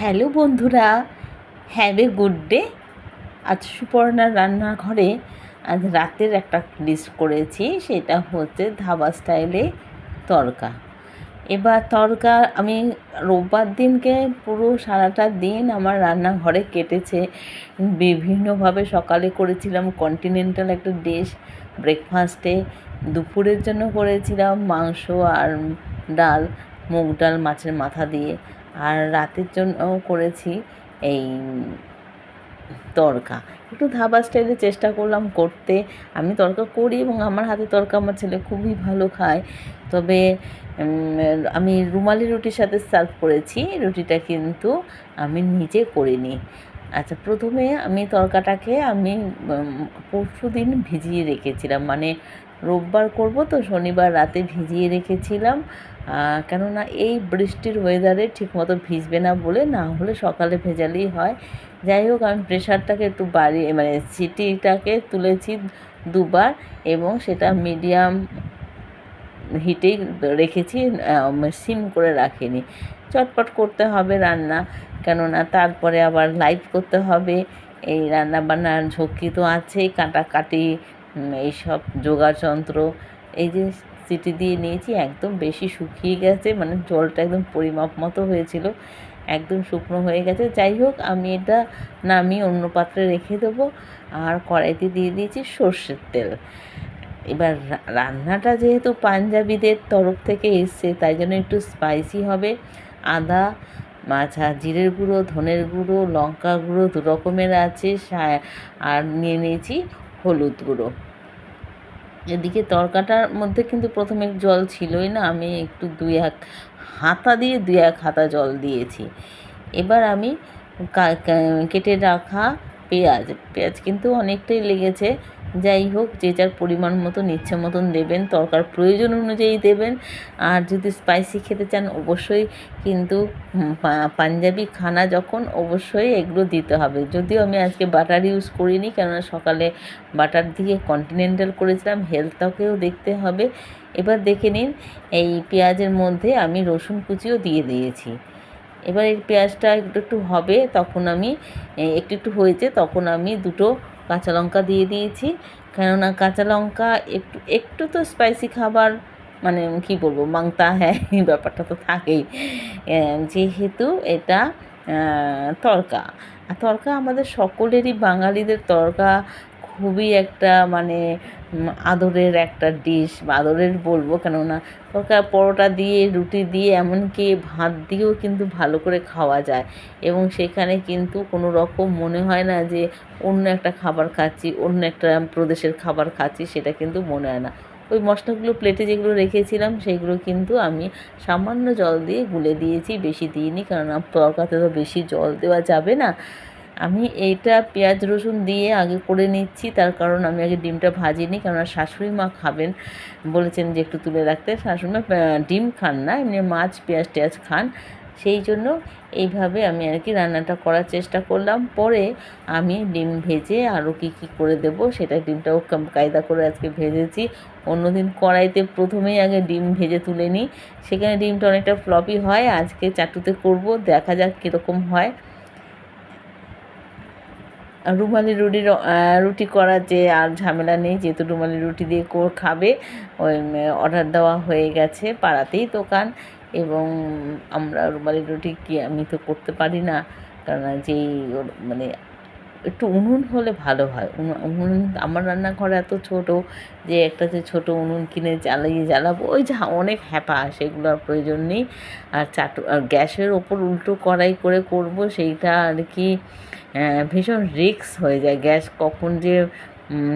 Hello বন্ধুরা have a good day আজ সুপর্ণার রান্নাঘরে আজ রাতের একটা ডিশ করেছি, সেটা হচ্ছে ধাবা স্টাইলে তরকা। এবার তরকা আমি রোববার দিনকে পুরো সারাটা দিন আমার রান্নাঘরে কেটেছে। বিভিন্নভাবে সকালে করেছিলাম কন্টিনেন্টাল একটা ডিশ ব্রেকফাস্টে দুপুরের জন্য করেছিলাম মাংস আর ডাল, মুগ ডাল মাছের মাথা দিয়ে। আর রাতের জন্য করেছি এই তরকা। একটু ধাবা স্টাইলে চেষ্টা করলাম করতে। আমি তরকা করি এবং আমার হাতে তড়কা আমার ছেলে খুবই ভালো খায়। তবে আমি রুমালি রুটির সাথে সার্ভ করেছি। রুটিটা কিন্তু আমি নিজে করিনি। আচ্ছা প্রথমে আমি তরকাটাকে আমি পরশু দিন ভিজিয়ে রেখেছিলাম। মানে রোববার করব তো, শনিবার রাতে ভিজিয়ে রেখেছিলাম। কেননা এই বৃষ্টির ওয়েদারে ঠিকমতো ভিজবে না বলে না হলে সকালে ভেজালেই হয়। যাই হোক, আমি প্রেশারটাকে একটু বাড়িয়ে মানে সিটিটাকে তুলেছি দুবার এবং সেটা মিডিয়াম হিটেই রেখেছি সিম করে রাখিনি। চটপট করতে হবে রান্না, কেননা তারপরে আবার লাইভ করতে হবে। এই রান্না বান্নার ঝক্কি তো আছেই, কাটাকাটি এইসব যোগাযন্ত্র, এই যে সিটি দিয়ে নিয়েছি, একদম বেশি শুকিয়ে গেছে মানে জলটা একদম পরিমাপ মতো হয়েছিল, একদম শুকনো হয়ে গেছে। যাই হোক, আমি এটা নামিয়ে অন্য পাত্রে রেখে দেবো, আর কড়াইতে দিয়ে দিয়েছি সর্ষের তেল। এবার রান্নাটা যেহেতু পাঞ্জাবিদের তরফ থেকে এসছে, তাই জন্য একটু স্পাইসি হবে। আদা, মাছা, জিরের গুঁড়ো, ধনের গুঁড়ো, লঙ্কা গুঁড়ো দু রকমের আছে আর নিয়ে নিয়েছি হলুদ গুঁড়ো। এদিকে তরকাটার মধ্যে কিন্তু প্রথমে জল ছিলই না, আমি একটু দুই এক হাতা দিয়ে, দুই এক হাতা জল দিয়েছি। এবার আমি কেটে রাখা পেঁয়াজ পেঁয়াজ কিন্তু অনেকটাই লেগেছে। যাই হোক, যে যার পরিমাণ মতন ইচ্ছে মতন দেবেন, তরকার প্রয়োজন অনুযায়ী দেবেন। আর যদি স্পাইসি খেতে চান, অবশ্যই কিন্তু পাঞ্জাবি খানা যখন, অবশ্যই এগুলো দিতে হবে। যদিও আমি আজকে বাটার ইউজ করিনি, কেননা সকালে বাটার দিয়ে কন্টিনেন্টাল করেছিলাম হেলথটাকেও দেখতে হবে। এবার দেখে নিন, এই পেঁয়াজের মধ্যে আমি রসুন কুচিও দিয়ে দিয়েছি। এবার এই পেঁয়াজটা একটু একটু হবে, তখন আমি একটু একটু হয়েছে, তখন আমি দুটো কাঁচা লঙ্কা দিয়ে দিয়েছি। কেননা কাঁচা লঙ্কা একটু একটু তো স্পাইসি খাবার মানে কি বলব, মাংতা হ্যাঁ ব্যাপারটা তো থাকেই। যেহেতু এটা তরকা, আর তরকা আমাদের সকলেরই, বাঙালিদের তরকা খুবই একটা মানে আদরের একটা ডিশ বা আদরের বলব, কেননা তরকা পরোটা দিয়ে, রুটি দিয়ে, এমনকি ভাত দিয়েও কিন্তু ভালো করে খাওয়া যায়। এবং সেখানে কিন্তু কোনো রকম মনে হয় না যে অন্য একটা খাবার খাচ্ছি, অন্য একটা প্রদেশের খাবার খাচ্ছি, সেটা কিন্তু মনে হয় না। ওই মশলাগুলো প্লেটে যেগুলো রেখেছিলাম, সেগুলো কিন্তু আমি সামান্য জল দিয়ে গুলে দিয়েছি বেশি দিইনি কারণ তরকাতে তো বেশি জল দেওয়া যাবে না। আমি এইটা পেঁয়াজ, রসুন দিয়ে আগে করে নিচ্ছি। তার কারণ আমি আগে ডিমটা ভাজিনি, কেননা শাশুড়ি মা খাবেন। বলেছেন যে একটু তুলে রাখতে। শাশুড়ি মা ডিম খান না, এমনি মাছ, পেঁয়াজ, টেয়াজ খান। সেই জন্য এইভাবে আমি আর কি রান্নাটা করার চেষ্টা করলাম। পরে আমি ডিম ভেজে আরও কী কী করে দেব, সেটা ডিমটাও কায়দা করে আজকে ভেজেছি। অন্যদিন কড়াইতে প্রথমেই আগে ডিম ভেজে তুলে নিই। সেখানে ডিমটা অনেকটা ফ্লপি হয়। আজকে চাটুতে করব, দেখা যাক কীরকম হয়। রুমালি রুটির রুটি করার যে আর ঝামেলা নেই, যেহেতু রুমালি রুটি দিয়ে কোর খাবে, ওই অর্ডার দেওয়া হয়ে গেছে পাড়াতেই দোকান এবং আমরা রুমালি রুটি কি আমি তো করতে পারি না, কারণ যেই মানে একটু উনুন হলে ভালো হয়। উনুন আমার রান্নাঘর এত ছোট যে একটা যে ছোট উনুন কিনে জ্বালিয়ে জ্বালাবো, ওই যা অনেক হ্যাপা, সেগুলো আর প্রয়োজন নেই। আর চাটু, আর গ্যাসের ওপর উল্টো কড়াই করে করব, সেইটা আর কি ভীষণ রিক্স হয়ে যায়। গ্যাস কখন যে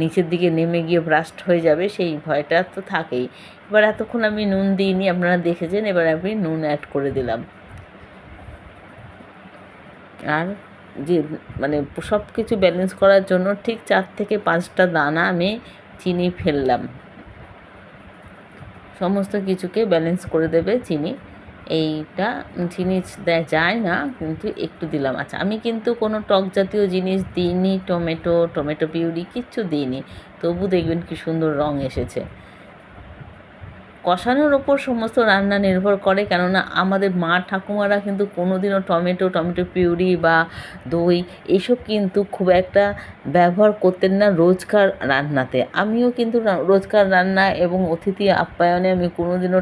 নিচের দিকে নেমে গিয়ে ব্রাস্ট হয়ে যাবে, সেই ভয়টা তো থাকেই। এবার এতক্ষণ আমি নুন দিইনি, আপনারা দেখেছেন, এবার আমি নুন অ্যাড করে দিলাম। আর যে মানে সব কিছু ব্যালেন্স করার জন্য ঠিক চার থেকে পাঁচটা দানা আমি চিনি ফেললাম। সমস্ত কিছুকে ব্যালেন্স করে দেবে চিনি। এইটা চিনি দেয় যায় না, কিন্তু একটু দিলাম। আচ্ছা আমি কিন্তু কোনো টক জাতীয় জিনিস দিইনি, টমেটো টমেটো পিউরি কিচ্ছু দিইনি। তবু দেখবেন কি সুন্দর রং এসেছে। কষানোর ওপর সমস্ত রান্না নির্ভর করে, কেননা আমাদের মা ঠাকুমারা কিন্তু কোনোদিনও টমেটো টমেটো পিউরি বা দই এইসব কিন্তু খুব একটা ব্যবহার করতেন না রোজকার রান্নাতে। আমিও কিন্তু রোজকার রান্না এবং অতিথি আপ্যায়নে আমি কোনোদিনও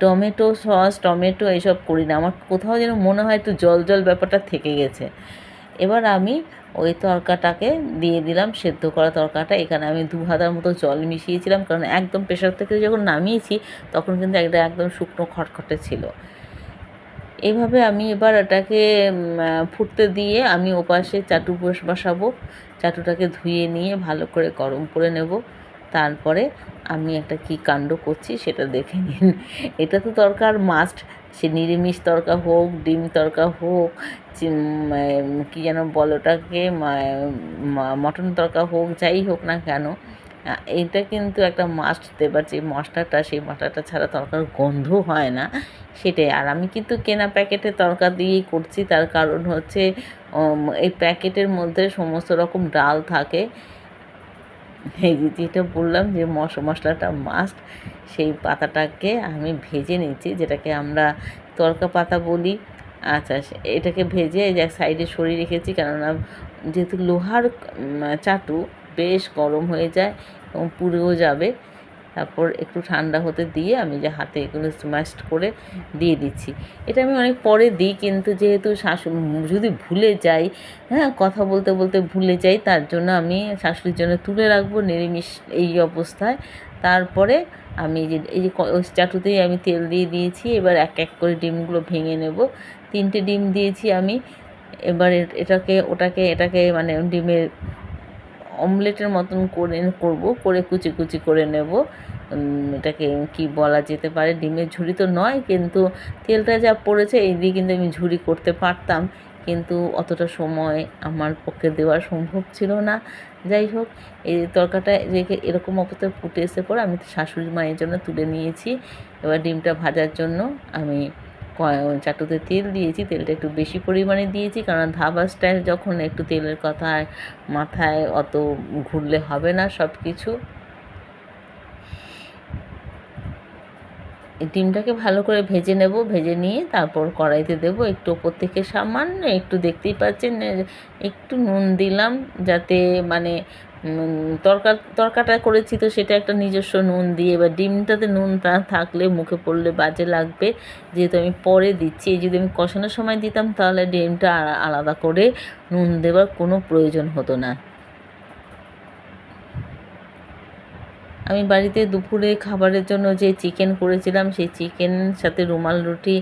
টমেটো সস, টমেটো এসব করি না আমার কোথাও যেন মনে হয় একটু জল জল ব্যাপারটা থেকে গেছে। এবার আমি ওই তরকাটাকে দিয়ে দিলাম, সেদ্ধ করা তরকাটা। এখানে আমি দু হাতার মতো জল মিশিয়েছিলাম, কারণ একদম প্রেশার থেকে যখন নামিয়েছি, তখন কিন্তু একটা একদম শুকনো খটখটে ছিল। এভাবে আমি এবার এটাকে ফুটতে দিয়ে আমি ওপাশে চাটু বস- বসাবো। চাটুটাকে ধুয়ে নিয়ে ভালো করে গরম করে নেব। তারপরে আমি একটা কি কাণ্ড করছি সেটা দেখে নিন। এটা তো তরকার মাস্ট সে নিরামিষ তরকা হোক, ডিম তরকা হোক কি যেন বলো ওটাকে মটন তরকা হোক, যাই হোক না কেন এটা কিন্তু একটা মাস্ট দেবার যে মশলাটা, সেই মশলাটা ছাড়া তরকার গন্ধ হয় না, সেটাই। আর আমি কিন্তু কেনা প্যাকেটে তরকা দিয়েই করছি, তার কারণ হচ্ছে এই প্যাকেটের মধ্যে সমস্ত রকম ডাল থাকে এই যেটা বললাম যে মশলা মশলাটা মাস্ট সেই পাতাটাকে আমি ভেজে নিচ্ছি, যেটাকে আমরা তরকা পাতা বলি। আচ্ছা এটাকে ভেজে যে সাইডে সরিয়ে রেখেছি, কেননা যেহেতু লোহার চাটু বেশ গরম হয়ে যায় এবং পুড়েও যাবে। তারপর একটু ঠান্ডা হতে দিয়ে আমি যে হাতে এগুলো স্ম্যাশড করে দিয়ে দিচ্ছি। এটা আমি অনেক পরে দিই কিন্তু যেহেতু শাশুড়ি যদি ভুলে যাই হ্যাঁ কথা বলতে বলতে ভুলে যাই, তার জন্য আমি শাশুড়ির জন্য তুলে রাখব নিরামিষ এই অবস্থায়। তারপরে আমি যে, এই যে চাটুতেই আমি তেল দিয়ে দিয়েছি, এবার এক এক করে ডিমগুলো ভেঙে নেব। তিনটে ডিম দিয়েছি আমি, এবার এটাকে, ওটাকে, এটাকে মানে ডিমের অমলেটের মতন করে করব, করে কুচি কুচি করে নেব। এটাকে কি বলা যেতে পারে? ডিমের ঝুড়ি তো নয়, কিন্তু তেলটা যা পড়েছে, এই দিয়ে কিন্তু আমি ঝুড়ি করতে পারতাম। কিন্তু অতটা সময় আমার পক্ষে দেওয়া সম্ভব ছিল না। যাই হোক, এই তরকাটা রেখে এরকম অবস্থায় ফুটে এসে পর আমি শাশুড়ি মায়ের জন্য তুলে নিয়েছি। এবার ডিমটা ভাজার জন্য আমি চাটুতে তেল দিয়েছি, তেলটা একটু বেশি পরিমাণে দিয়েছি, কারণ ধাবা স্টাইল যখন একটু তেলের কথায় মাথায় অত ঘুরলে হবে না সব কিছু ডিমটাকে ভালো করে ভেজে নেব, ভেজে নিয়ে তারপর কড়াইতে দেব একটু ওপর থেকে সামান্য একটু দেখতেই পাচ্ছেন, একটু নুন দিলাম যাতে মানে তরকা, তরকাটা করেছি তো সেটা একটা নিজস্ব নুন দিয়ে। এবার ডিমটাতে নুন না থাকলে মুখে পড়লে বাজে লাগবে। যেহেতু আমি পরে দিচ্ছি যদি আমি কষানোর সময় দিতাম তাহলে ডিমটা আলাদা করে নুন দেওয়ার কোনো প্রয়োজন হতো না। আমি বাড়িতে দুপুরে খাবারের জন্য যে চিকেন করেছিলাম, সেই চিকেন সাথে রুমাল, রুটি,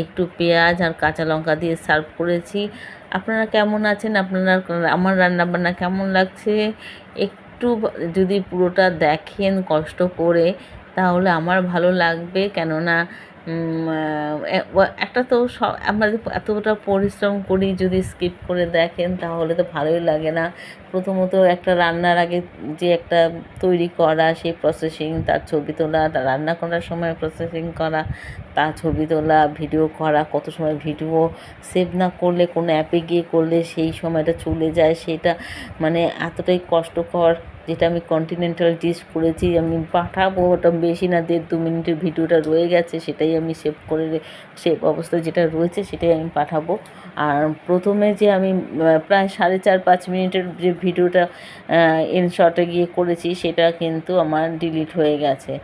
একটু পেঁয়াজ আর কাঁচা লঙ্কা দিয়ে সার্ভ করেছি। আপনারা কেমন আছেন? আপনারা, আমার রান্নাবান্না কেমন লাগছে? একটু যদি পুরোটা দেখেন কষ্ট করে, তাহলে আমার ভালো লাগবে। কেননা একটা তো সব আমরা এতটা পরিশ্রম করি যদি স্কিপ করে দেখেন, তাহলে তো ভালোই লাগে না। প্রথমত একটা রান্নার আগে যে একটা তৈরি করা সেই প্রসেসিং তার ছবি তোলা রান্না করার সময় প্রসেসিং করা তার ছবি তোলা ভিডিও করা, কত সময় ভিডিও সেভ না করলে, কোনো অ্যাপে গিয়ে করলে সেই সময়টা চলে যায়, সেটা মানে এতটাই কষ্টকর। যেটা আমি কন্টিনেন্টাল ডিশ করেছি, আমি পাঠাবো ওটা বেশি না, দেড় দু মিনিটের ভিডিওটা রয়ে গেছে, সেটাই আমি সেভ করে সেভ অবস্থা যেটা রয়েছে, সেটাই আমি পাঠাবো। আর প্রথমে যে আমি প্রায় সাড়ে চার পাঁচ মিনিটের যে ভিডিওটা এন শর্টে গিয়ে করেছি, সেটা কিন্তু আমার ডিলিট হয়ে গেছে।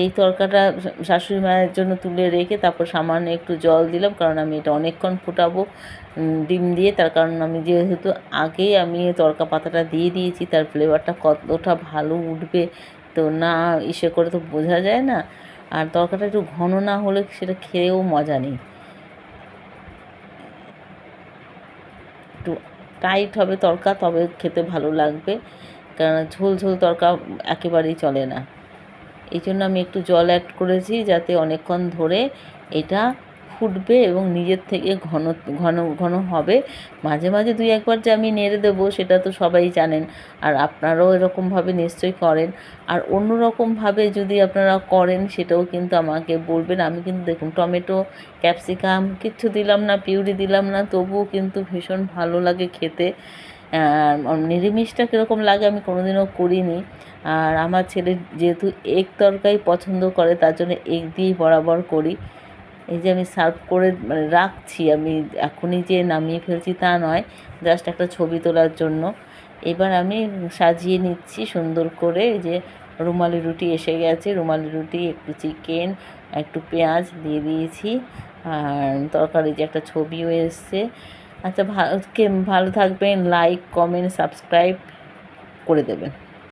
এই তরকাটা শাশুড়ি মায়ের জন্য তুলে রেখে তারপর সামান্য একটু জল দিলাম, কারণ আমি এটা অনেকক্ষণ ফুটাবো। ডিম দিয়ে, তার কারণ আমি যেহেতু আগেই আমি তরকা পাতাটা দিয়ে দিয়েছি, তার ফ্লেভারটা কতটা ভালো উঠবে তো না ইসে করে তো বোঝা যায় না। আর তরকাটা একটু ঘন না হলে সেটা খেয়েও মজা নেই। একটু টাইট হবে তরকা, তবে খেতে ভালো লাগবে কারণ ঝোল ঝোল তরকা একেবারেই চলে না। এই জন্য আমি একটু জল অ্যাড করেছি যাতে অনেকক্ষণ ধরে এটা ফুটবে এবং নিজের থেকে ঘন ঘন ঘন হবে। মাঝে মাঝে দুই একবার যে আমি নেড়ে দেবো, সেটা তো সবাই জানেন। আর আপনারাও এরকমভাবে নিশ্চয়ই করেন। আর অন্য রকমভাবে যদি আপনারা করেন, সেটাও কিন্তু আমাকে বলবেন। আমি কিন্তু দেখুন, টমেটো, ক্যাপসিকাম কিচ্ছু দিলাম না, পিউরি দিলাম না, তবুও কিন্তু ভীষণ ভালো লাগে খেতে। নিরামিষটা কীরকম লাগে আমি কোনোদিনও করিনি। আর আমার ছেলে যেহেতু এগ তরকারি পছন্দ করে, তার জন্য এগ দিয়েই বরাবর করি। এই যে আমি সার্ভ করে মানে রাখছি, আমি এখনই যে নামিয়ে ফেলছি তা নয় জাস্ট একটা ছবি তোলার জন্য। এবার আমি সাজিয়ে নিচ্ছি সুন্দর করে, এই যে রুমালি রুটি এসে গেছে, রুমালি রুটি, একটু চিকেন, একটু পেঁয়াজ দিয়ে দিয়েছি, আর তরকারি যে একটা ছবিও এসছে। আচ্ছা ভালো ভালো থাকবেন লাইক কমেন্ট সাবস্ক্রাইব করে দেবেন।